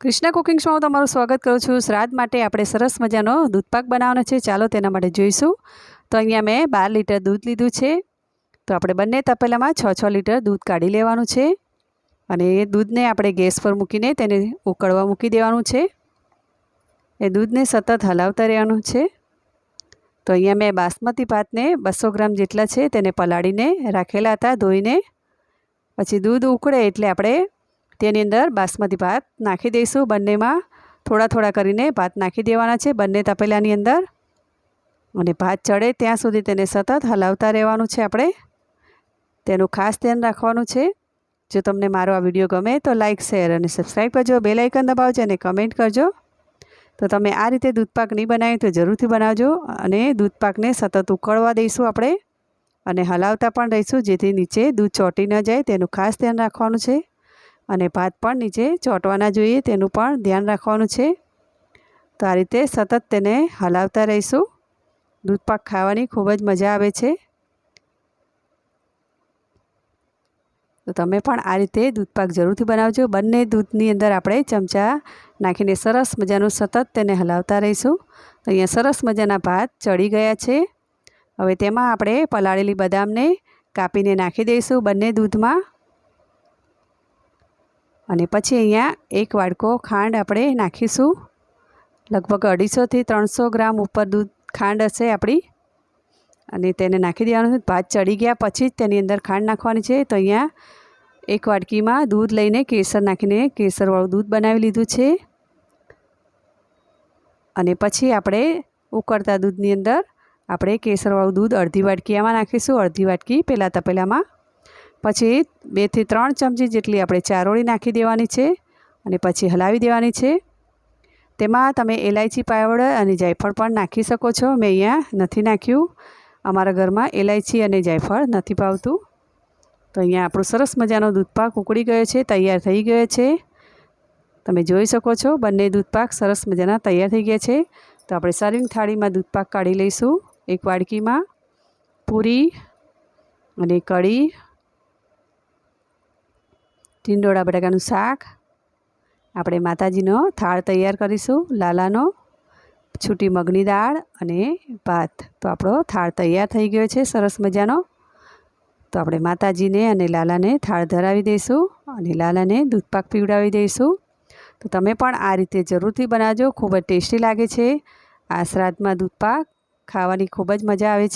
Krishna cooking શોમાં હું તમારું સ્વાગત કરું છું. શ્રાદ્ધ માટે આપણે સરસ મજાનો દૂધપાક બનાવવાનો છે. ચાલો તેના માટે જોઈશું. તો અહીંયા મેં બાર લીટર દૂધ લીધું છે. તો આપણે બંને તપેલામાં છ છ લીટર દૂધ કાઢી લેવાનું છે. અને એ દૂધને આપણે ગેસ પર મૂકીને તેને ઉકળવા મૂકી દેવાનું છે. એ દૂધને સતત હલાવતા રહેવાનું છે. તો અહીંયા મેં બાસમતી ભાતને બસો ગ્રામ જેટલા છે તેને પલાળીને રાખેલા હતા, ધોઈને. પછી દૂધ ઉકળે એટલે આપણે તેની અંદર બાસમતી ભાત નાખી દઈશું. બંનેમાં થોડા થોડા કરીને ભાત નાખી દેવાના છે. બંને તપેલાની અંદર. અને ભાત ચડે ત્યાં સુધી તેને સતત હલાવતા રહેવાનું છે આપણે. તેનું ખાસ ધ્યાન રાખવાનું છે. જો તમને મારો આ વીડિયો ગમે તો લાઇક શેર અને સબસ્ક્રાઈબ કરજો. બે લાઇકન દબાવજો અને કમેન્ટ કરજો. તો તમે આ રીતે દૂધપાક નહીં બનાવ્યું તો જરૂરથી બનાવજો. અને દૂધપાકને સતત ઉકળવા દઈશું આપણે. અને હલાવતા પણ રહીશું જેથી નીચે દૂધ ચોંટી ન જાય. તેનું ખાસ ધ્યાન રાખવાનું છે. અને ભાત પણ નીચે ચોંટવાના જોઈએ, તેનું પણ ધ્યાન રાખવાનું છે. તો આ રીતે સતત તેને હલાવતા રહીશું. દૂધપાક ખાવાની ખૂબ જ મજા આવે છે. તો તમે પણ આ રીતે દૂધપાક જરૂરથી બનાવજો. બંને દૂધની અંદર આપણે ચમચા નાખીને સરસ મજાનું સતત તેને હલાવતા રહીશું. તો અહીંયા સરસ મજાના ભાત ચડી ગયા છે. હવે તેમાં આપણે પલાળેલી બદામને કાપીને નાખી દઈશું બંને દૂધમાં. અને પછી અહીંયા એક વાડકો ખાંડ આપણે નાખીશું. લગભગ અઢીસોથી ત્રણસો ગ્રામ ઉપર દૂધ ખાંડ હશે આપણી. અને તેને નાખી દેવાનું છે. ભાત ચડી ગયા પછી જ તેની અંદર ખાંડ નાખવાની છે. તો અહીંયા એક વાડકીમાં દૂધ લઈને કેસર નાખીને કેસરવાળું દૂધ બનાવી લીધું છે. અને પછી આપણે ઉકળતા દૂધની અંદર આપણે કેસરવાળું દૂધ અડધી વાટકી આમાં નાખીશું. અડધી વાટકી પહેલાં તપેલામાં પછી બેથી ત્રણ ચમચી જેટલી આપણે ચારોળી નાખી દેવાની છે અને પછી હલાવી દેવાની છે. તેમાં તમે એલાયચી પાવડર અને જાયફળ પણ નાખી શકો છો. મેં અહીંયા નથી નાખ્યું. અમારા ઘરમાં એલાયચી અને જાયફળ નથી ભાવતું. તો અહીંયા આપણું સરસ મજાનો દૂધપાક ઉકળી ગયો છે, તૈયાર થઈ ગયો છે. તમે જોઈ શકો છો, બંને દૂધપાક સરસ મજાના તૈયાર થઈ ગયા છે. તો આપણે સર્વિંગ થાળીમાં દૂધપાક કાઢી લઈશું એક વાડકીમાં. પૂરી અને કઢી ટીંડોળા બટાકાનું શાક. આપણે માતાજીનો થાળ તૈયાર કરીશું, લાલાનો, છૂટી મગની દાળ અને ભાત. તો આપણો થાળ તૈયાર થઈ ગયો છે, સરસ મજાનો. તો આપણે માતાજીને અને લાલાને થાળ ધરાવી દઈશું અને લાલાને દૂધપાક પીવડાવી દઈશું. તો તમે પણ આ રીતે જરૂરથી બનાવજો, ખૂબ જ ટેસ્ટી લાગે છે. આ શ્રાદ્ધમાં દૂધપાક ખાવાની ખૂબ જ મજા આવે છે.